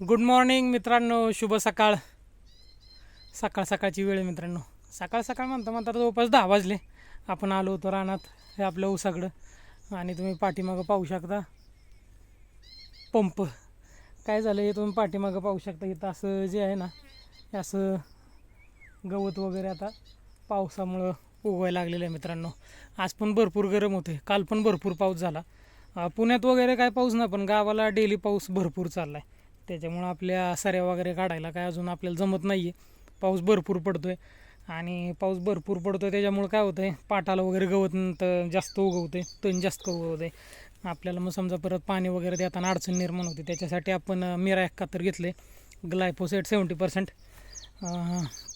Good morning मित्रांनो. शुभ सकाळ. सकाळ सकाळची वेळ मित्रांनो. सकाळ सकाळ म्हणता म्हणता जवळपास दहा वाजले. आपण आलो होतो रानात हे आपल्या ऊसाकडं. आणि तुम्ही पाठीमागं पाहू शकता पंप. काय झालं हे तुम्ही पाठीमागं पाहू शकता. इथं असं जे आहे ना हे असं गवत वगैरे आता पावसामुळं उगवायला लागलेलं आहे मित्रांनो. आज पण भरपूर गरम होते काल पण भरपूर पाऊस झाला. पुण्यात वगैरे काय पाऊस नाही पण गावाला डेली पाऊस भरपूर चालला आहे त्याच्यामुळं आपल्या सऱ्या वगैरे काढायला काय अजून आपल्याला जमत नाही आहे पाऊस भरपूर पडतो आहे आणि पाऊस भरपूर पडतो आहे त्याच्यामुळं काय होतं आहे पाटाला वगैरे गवत तर जास्त उगवते तण जास्त उगवते आपल्याला मग समजा परत पाणी वगैरे देताना अडचण निर्माण होते. त्याच्यासाठी आपण मिरा एकाहत्तर घेतले ग्लायफोसेट सेवन्टी पर्सेंट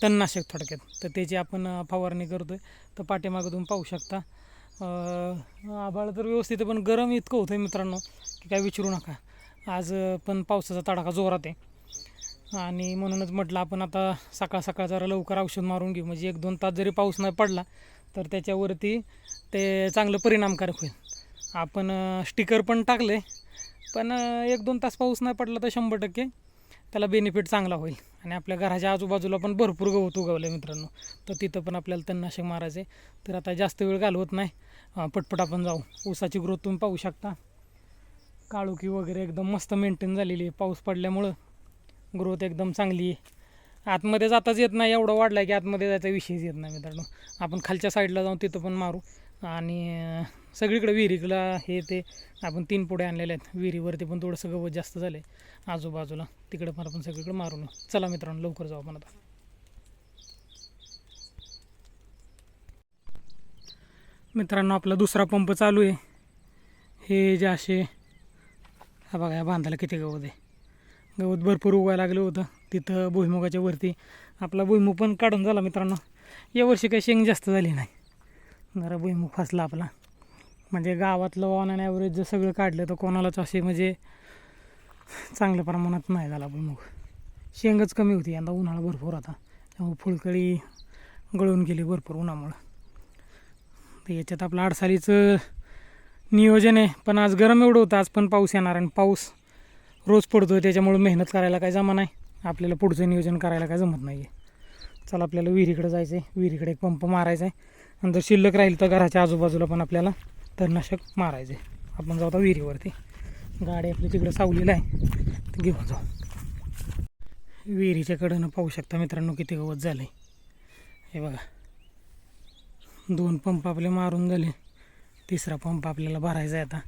तणनाशक थोडक्यात. तर त्याची आपण फवारणी करतो आहे तर पाठीमागं तुम्ही पाहू शकता. आभाळ तर व्यवस्थित पण गरम इतकं होतं आहे मित्रांनो की काय विचारू नका. आज पण पावसाचा तडाखा जोरात आहे. आणि म्हणूनच म्हटलं आपण आता सकाळ सकाळ जरा लवकर औषध मारून घेऊ. म्हणजे एक दोन तास जरी पाऊस नाही पडला तर त्याच्यावरती ते चांगलं परिणामकारक होईल. आपण स्टिकर पण टाकले पण एक दोन तास पाऊस नाही पडला तर शंभर टक्के त्याला बेनिफिट चांगला होईल. आणि आपल्या घराच्या आजूबाजूला पण भरपूर गवत उगवलं आहे मित्रांनो. तर तिथं पण आपल्याला तणनाशक मारायचं आहे तर आता जास्त वेळ घालवत नाही. पटपट आपण जाऊ. ऊसाची ग्रोथ तुम्ही पाहू शकता. काळुकी वगैरे एकदम मस्त मेंटेन झालेली आहे. पाऊस पडल्यामुळं ग्रोथ एकदम चांगली आहे. आतमध्ये जाताच येत नाही एवढं वाढलं आहे की आतमध्ये जायचा विषयच येत नाही मित्रांनो. आपण खालच्या साईडला जाऊन तिथं पण मारू. आणि सगळीकडे विहिरीला हे ते आपण तीन पुढे आणलेले आहेत. विहिरीवरती पण थोडंसं गवत जास्त झालं आहे आजूबाजूला तिकडे पण आपण सगळीकडे मारू नये. चला मित्रांनो लवकर जाऊ आपण आता. मित्रांनो आपला दुसरा पंप चालू आहे. हे जे असे हा बघा या बांधायला किती गवत आहे. गवत भरपूर उगायला लागलं होतं. तिथं भुईमुगाच्या वरती आपला भुईमुग पण काढून झाला मित्रांनो. यावर्षी काही शेंग जास्त झाली नाही. जरा भुईमुग फसला आपला. म्हणजे गावातलं ऑन अँड ॲव्हरेज जर सगळं काढलं तर कोणालाच असे म्हणजे चांगल्या प्रमाणात नाही झाला भुईमुग. शेंगच कमी होती. यंदा उन्हाळा भरपूर होता. त्यामुळे फुलकळी गळून गेली भरपूर उन्हामुळं. तर याच्यात आपलं आडसालीचं नियोजन आहे. पण आज गरम एवढं होतं आज पण पाऊस येणार आणि पाऊस रोज पडतो आहे त्याच्यामुळे मेहनत करायला काय जमा नाही. आपल्याला पुढचं नियोजन करायला काय जमत नाही आहे चला आपल्याला विहिरीकडे जायचं आहे विहिरीकडे एक पंप मारायचा आहे आणि जर शिल्लक राहील तर घराच्या आजूबाजूला पण आपल्याला तणनाशक मारायचं आहे आपण जाऊ आता विहिरीवरती. गाडी आपली तिकडं सावलेलं आहे. ते घेऊन जाऊ. विहिरीच्याकडंनं पाहू शकता मित्रांनो किती गवत झालं आहे हे बघा. दोन पंप आपले मारून झाले. तिसरा पंप आपल्याला भरायचा आहे आता.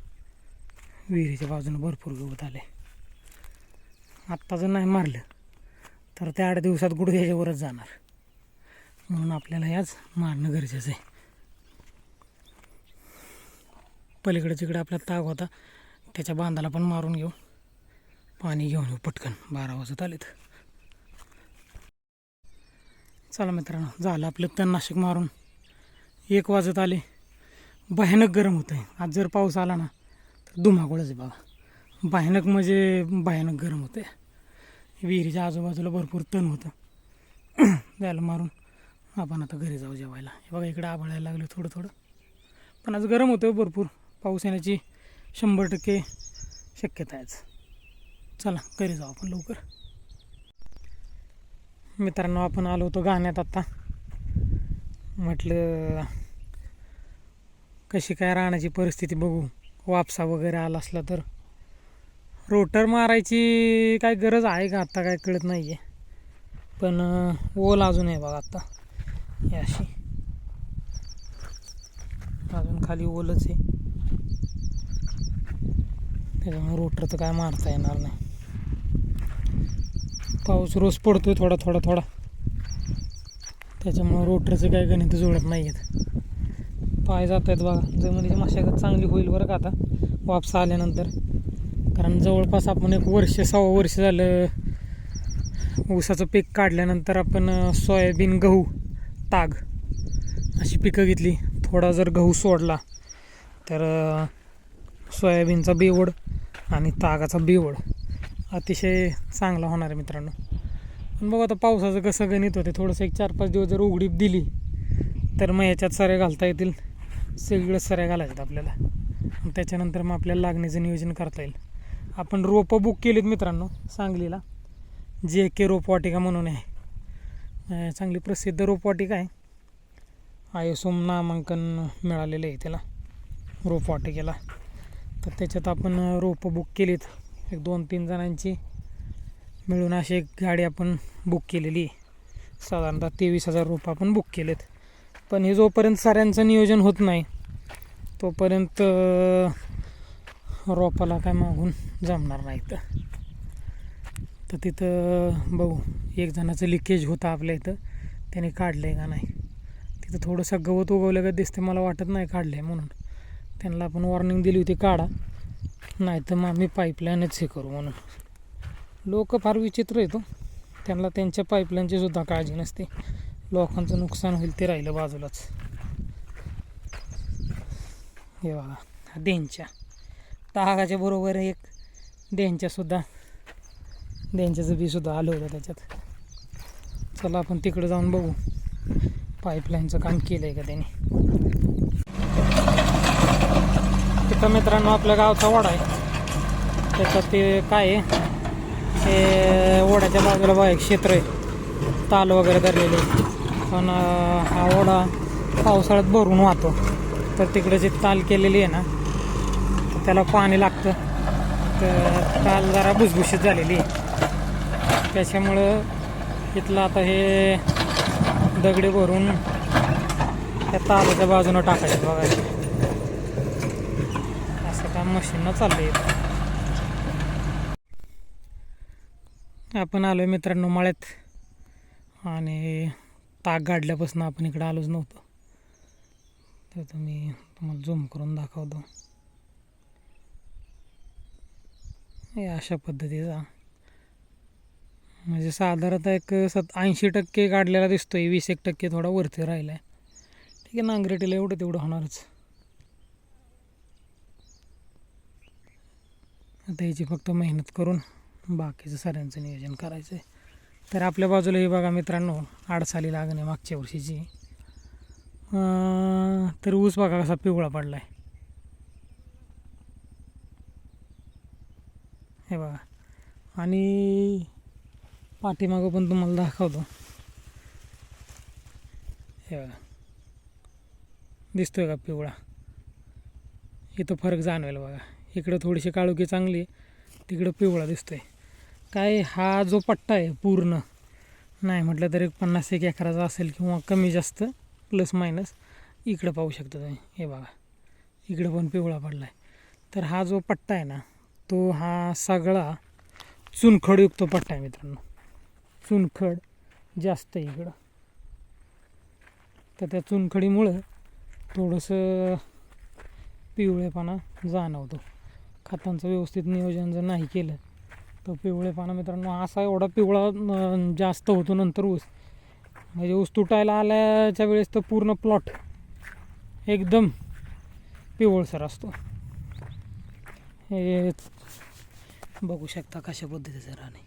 विहिरीच्या बाजूनं भरपूर गवत आले आत्ता जर नाही मारलं तर त्या आठ दिवसात गुडघ्याच्यावरच जाणार. म्हणून आपल्याला याच मारणं गरजेचं आहे. पलीकडे तिकडे आपला ताग होता त्याच्या बांधाला पण मारून घेऊ. पाणी घेऊन येऊ पटकन बारा वाजत आलेत. चला मित्रांनो झालं आपलं तणनाशक मारून. एक वाजत आले. भयानक गरम होतं आहे आज जर पाऊस आला ना तर धुमाकूळच आहे बघा भयानक म्हणजे भयानक गरम होतं आहे विहिरीच्या आजूबाजूला भरपूर तण होतं. द्यायला मारून आपण आता घरी जाऊ जेवायला. हे बघा इकडे आभाळायला लागलं थोडं थोडं पण आज गरम होतं हो भरपूर. पाऊस येण्याची शंभर टक्के शक्यता आहेच चला घरी जाऊ आपण लवकर. मित्रांनो आपण आलो होतो गाण्यात आत्ता म्हटलं कशी काय राहण्याची परिस्थिती बघू. वापसा वगैरे आला असला तर. रोटर मारायची काय गरज आहे का आत्ता काय कळत नाही आहे पण ओल अजून आहे बघा आत्ता हे अशी. अजून खाली ओलच आहे. त्याच्यामुळे रोटर तर काय मारता येणार नाही. पाऊस रोज पडतोय थोडा थोडा थोडा. त्याच्यामुळं रोटरचं काय गणित जुळत नाही आहेत पाय जात आहेत बघा. जमिनीची मशागत चांगली होईल बरं का आता. वापसा आल्यानंतर. कारण जवळपास आपण एक वर्ष सव्वा वर्ष झालं ऊसाचं पीक काढल्यानंतर आपण सोयाबीन गहू ताग अशी पिकं घेतली. थोडा जर गहू सोडला तर सोयाबीनचा बेवड आणि तागाचा बेवड अतिशय चांगला होणार आहे मित्रांनो. पण बघू आता पावसाचं कसं गणित होते थोडंसं एक चार पाच दिवस जर उघडीप दिली तर मग याच्यात सारे घालता येतील. सगळं सऱ्या घालायच्यात आपल्याला. आणि त्याच्यानंतर मग आपल्याला लागण्याचं नियोजन करता येईल. आपण रोपं बुक केलीत मित्रांनो सांगलीला. जे के रोपवाटिका म्हणून आहे. चांगली प्रसिद्ध रोपवाटिका आहे. आय एस ओम नामांकन मिळालेलं आहे त्याला रोपवाटिकेला. तर त्याच्यात आपण रोपं बुक केलीत. एक दोन तीन जणांची मिळून अशी एक गाडी आपण बुक केलेली आहे. साधारणतः तेवीस हजार रोपं आपण बुक केलेत. पण हे जोपर्यंत साऱ्यांचं नियोजन होत नाही तोपर्यंत रोपाला काय मागून जमणार नाही तर तर तिथं बघू एक जणाचं लिकेज होतं आपल्या इथं. त्याने काढलं आहे का नाही? तिथं थोडंसं गवत उगवलं का दिसते मला वाटत नाही काढलं आहे म्हणून. त्यांना आपण वॉर्निंग दिली होती काढा. नाही तर मग आम्ही पाईपलाईनच हे करू म्हणून. लोक फार विचित्र येतो हो. त्यांना त्यांच्या पाईपलाईनची सुद्धा काळजी नसते. लोकांचं नुकसान होईल ते राहिलं बाजूलाच. हे बघा हा देंच्या तागाच्या बरोबर एक देंच्यासुद्धा देंच्याचं बीसुद्धा आलं होतं त्याच्यात. चला आपण तिकडे जाऊन बघू. पाईपलाईनचं काम केलं आहे का त्याने? तिथं मित्रांनो आपल्या गावचा वडा आहे. त्याच्यात ते काय आहे? ते ओढ्याच्या बाजूला बघा एक क्षेत्र आहे. ताल वगैरे धरलेले. पण हा ओढा पावसाळ्यात भरून वाहतो. तर तिकडे जी ताल केलेली आहे ना त्याला पाणी लागतं. तर ताल जरा भुसभुशीत झालेली आहे. त्याच्यामुळं इथलं आता हे दगडे भरून त्या तालाच्या बाजूनं टाकायचे बघा असं काम मशीननं चाललंय आपण आलो मित्रांनो मळ्यात. आणि ताक गाडल्यापासून आपण इकडे आलोच नव्हतो. तर तुम्ही तुम्हाला झूम करून दाखवतो. हे अशा पद्धतीचा म्हणजे साधारणतः एक सत ऐंशी टक्के काढलेला दिसतो आहे वीस एक टक्के थोडा वरती राहिला आहे ठीक आहे नांगरेटीला एवढं तेवढं होणारच. आता याची फक्त मेहनत करून बाकीचं सऱ्यांचं नियोजन करायचं आहे तर आपल्या बाजूला ही बघा मित्रांनो आडसाली लागण आहे मागच्या वर्षीची. तर ऊस बघा कसा पिवळा पडला आहे हे बघा. आणि पाठीमागं पण तुम्हाला दाखवतो. हे बघा. दिसतोय का पिवळा? इथं फरक जाणवेल बघा. इकडं थोडीशी काळुकी चांगली आहे तिकडं पिवळा दिसतोय. काय हा जो पट्टा आहे पूर्ण नाही म्हटलं तरी पन्नास एक एकराचा असेल किंवा कमी जास्त प्लस मायनस इकडं पाहू शकता तुम्ही. हे बघा इकडं पण पिवळा पडला आहे तर हा जो पट्टा आहे ना तो हा सगळा चुनखडयुक्त पट्टा आहे मित्रांनो. चुनखड जास्त आहे इकडं. तर त्या चुनखडीमुळं थोडंसं पिवळेपणा जाणवतो. खतांचं व्यवस्थित नियोजन जर नाही केलं तो पिवळे पानं मित्रांनो असा एवढा पिवळा जास्त होतो नंतर ऊस. म्हणजे ऊस तुटायला आल्याच्या वेळेस तर पूर्ण प्लॉट एकदम पिवळसर असतो. हे बघू शकता कशा पद्धतीचं राणे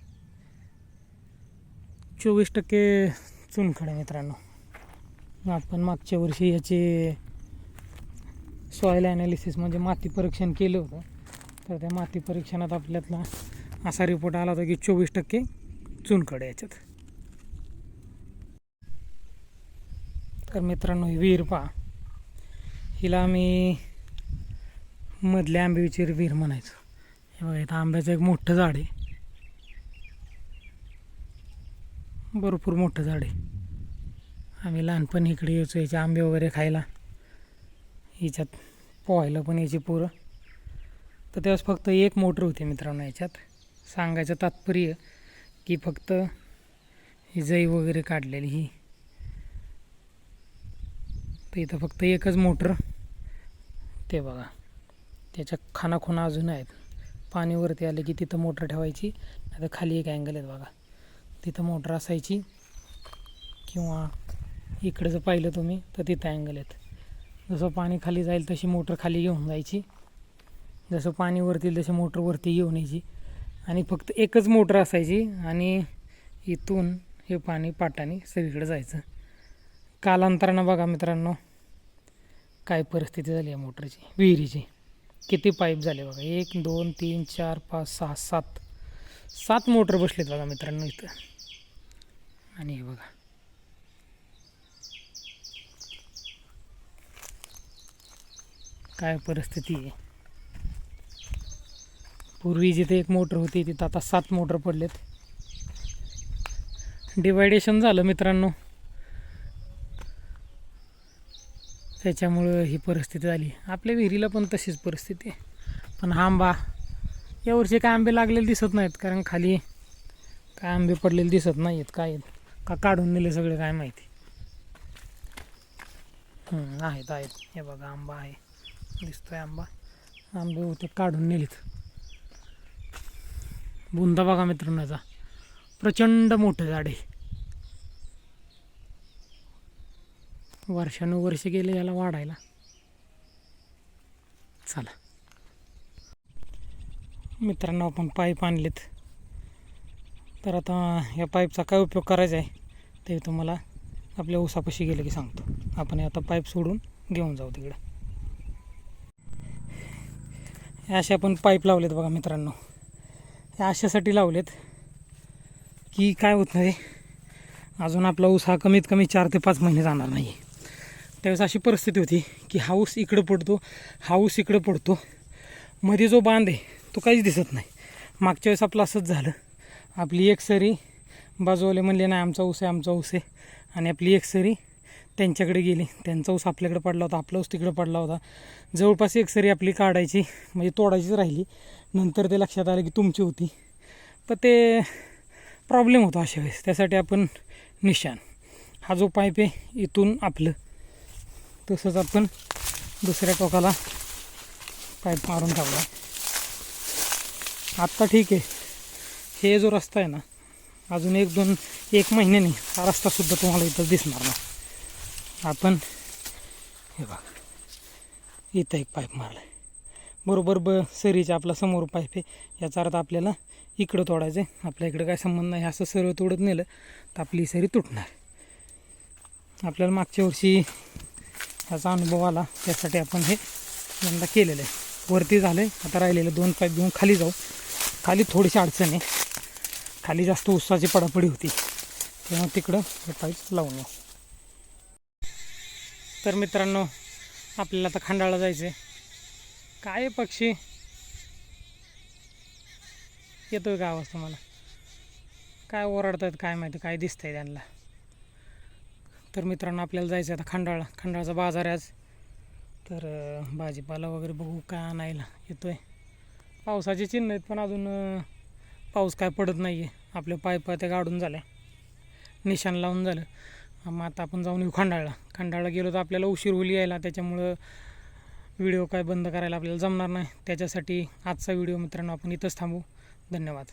चोवीस टक्के चुनखडे मित्रांनो. आपण मागच्या वर्षी याचे सॉईल ॲनालिसिस म्हणजे माती परीक्षण केलं होतं. तर त्या माती परीक्षणात आपल्यातला असा रिपोर्ट आला होता की चोवीस टक्के चुनखड याच्यात. तर मित्रांनो ही विहीर पहा. हिला आम्ही मधल्या आंब्याची विहीर म्हणायचो. हे बघा इथं आंब्याचं एक मोठं झाड आहे. भरपूर मोठं झाड आहे. आम्ही लहानपणी इकडे यायचो याचे आंबे वगैरे खायला. याच्यात पोहायला पण याची पोरं. तर त्यावेळेस फक्त एक मोटर होती मित्रांनो याच्यात. सांगायचं तात्पर्य की फक्त ही जई वगैरे काढलेली ही. तर इथं फक्त एकच मोटर. ते बघा. त्याच्या खानाखुणा अजून आहेत. पाणीवरती आले आलं की तिथं मोटर ठेवायची. आता खाली एक अँगल आहेत बघा. तिथं मोटर असायची. किंवा इकडं जर पाहिलं तुम्ही तर तिथं अँगल आहेत. जसं पाणी खाली जाईल तशी मोटर खाली घेऊन जायची. जसं पाणी वरती येईल तशी मोटरवरती घेऊन यायची. आणि फक्त एकच मोटर असायची आणि इथून हे पाणी पाटाने सगळीकडे जायचं. कालांतरानं बघा मित्रांनो काय परिस्थिती झाली आहे मोटरची विहिरीची. किती पाईप झाले बघा. एक दोन तीन चार पाच सहा सात. सात मोटर बसलेत बघा मित्रांनो इथं. आणि हे बघा. काय परिस्थिती आहे. पूर्वी जिथे एक मोटर होती तिथं आता सात मोटर पडलेत. डिवायडेशन झालं मित्रांनो. त्याच्यामुळं ही परिस्थिती झाली. आपल्या विहिरीला पण तशीच परिस्थिती आहे. पण आंबा यावर्षी काय आंबे लागलेले दिसत नाहीत कारण खाली काय आंबे पडलेले दिसत नाही आहेत काय आहेत? का काढून नेले सगळे काय माहिती? आहेत आहेत. हे बघा आंबा आहे. दिसतोय आंबा. आंबे होते काढून नेलेत. बुंदा बघा मित्रांनो याचा प्रचंड मोठं झाड आहे. वर्षानुवर्ष गेले याला वाढायला. चला. मित्रांनो आपण पाईप आणलेत. तर आता या पाईपचा काय उपयोग करायचा आहे ते तुम्हाला आपल्या उसापाशी गेलं की सांगतो. आपण आता पाईप सोडून घेऊन जाऊ तिकडं. असे आपण पाईप लावलेत बघा मित्रांनो. हे अशासाठी लावलेत की काय होत नाही अजून आपला ऊस हा कमीत कमी चार ते पाच महिने जाणार नाही. त्यावेळेस अशी परिस्थिती होती की हा ऊस इकडं पडतो हा ऊस इकडं पडतो. मध्ये जो बांध आहे तो काहीच दिसत नाही. मागच्या वेळेस आपलं असंच झालं. आपली एक सरी बाजूवाले म्हणले नाही आमचा ऊस आहे आमचा ऊस आहे. आणि आपली एक सरी त्यांच्याकडे गेली. त्यांचा ऊस आपल्याकडे पडला होता. आपला ऊस तिकडे पडला होता. जवळपास एक सरी आपली काढायची म्हणजे तोडायचीच राहिली. नंतर ते लक्षात आलं की तुमची होती. पण ते प्रॉब्लेम होतो अशा वेळेस. त्यासाठी आपण निशाण. हा जो पाईप आहे इथून आपलं. तसंच आपण दुसऱ्या टोकाला पाईप मारून टाकला आत्ता ठीक आहे. हे जो रस्ता आहे ना अजून एक दोन एक महिन्याने हा रस्तासुद्धा तुम्हाला इथं दिसणार नाही. आपण हे बघा इथं एक पाईप मारला आहे बरोबर ब सरीचा आपला समोर पाईप आहे. याचा अर्थ आपल्याला इकडं तोडायचं आहे आपल्या इकडं काय संबंध नाही. असं सरळ तोडत नेलं तर आपली सरी तुटणार. आपल्याला मागच्या वर्षी ह्याचा अनुभव आला. त्यासाठी आपण हे यंदा केलेलं आहे. वरती झालं आहे आता राहिलेलं दोन पाईप घेऊन खाली जाऊ. खाली थोडीशी अडचण आहे. खाली जास्त उसाची पडापडी होती. तेव्हा तिकडं हे पाईप लावून येऊ. तर मित्रांनो आपल्याला आता खंडाळा जायचं आहे काय आहे पक्षी? येतोय का आवाज तुम्हाला? काय ओरडतात काय माहिती काय दिसतंय त्यांना. तर मित्रांनो आपल्याला जायचं आहे आता खंडाळा. खंडाळाचा बाजार आहे आज. तर भाजीपाला वगैरे बघू काय आणायला. येतोय. पावसाचे चिन्ह आहेत पण अजून पाऊस काय पडत नाही आहे आपल्या पाय त्या गाडून झाल्या. निशाण लावून झालं. मग आता आपण जाऊन येऊ खंडाळला. खंडाळला गेलो तर आपल्याला उशीर होईल यायला त्याच्यामुळं व्हिडिओ काय बंद करायला आपल्याला जमणार नाही. त्याच्यासाठी आजचा व्हिडिओ मित्रांनो आपण इथंच थांबू. धन्यवाद.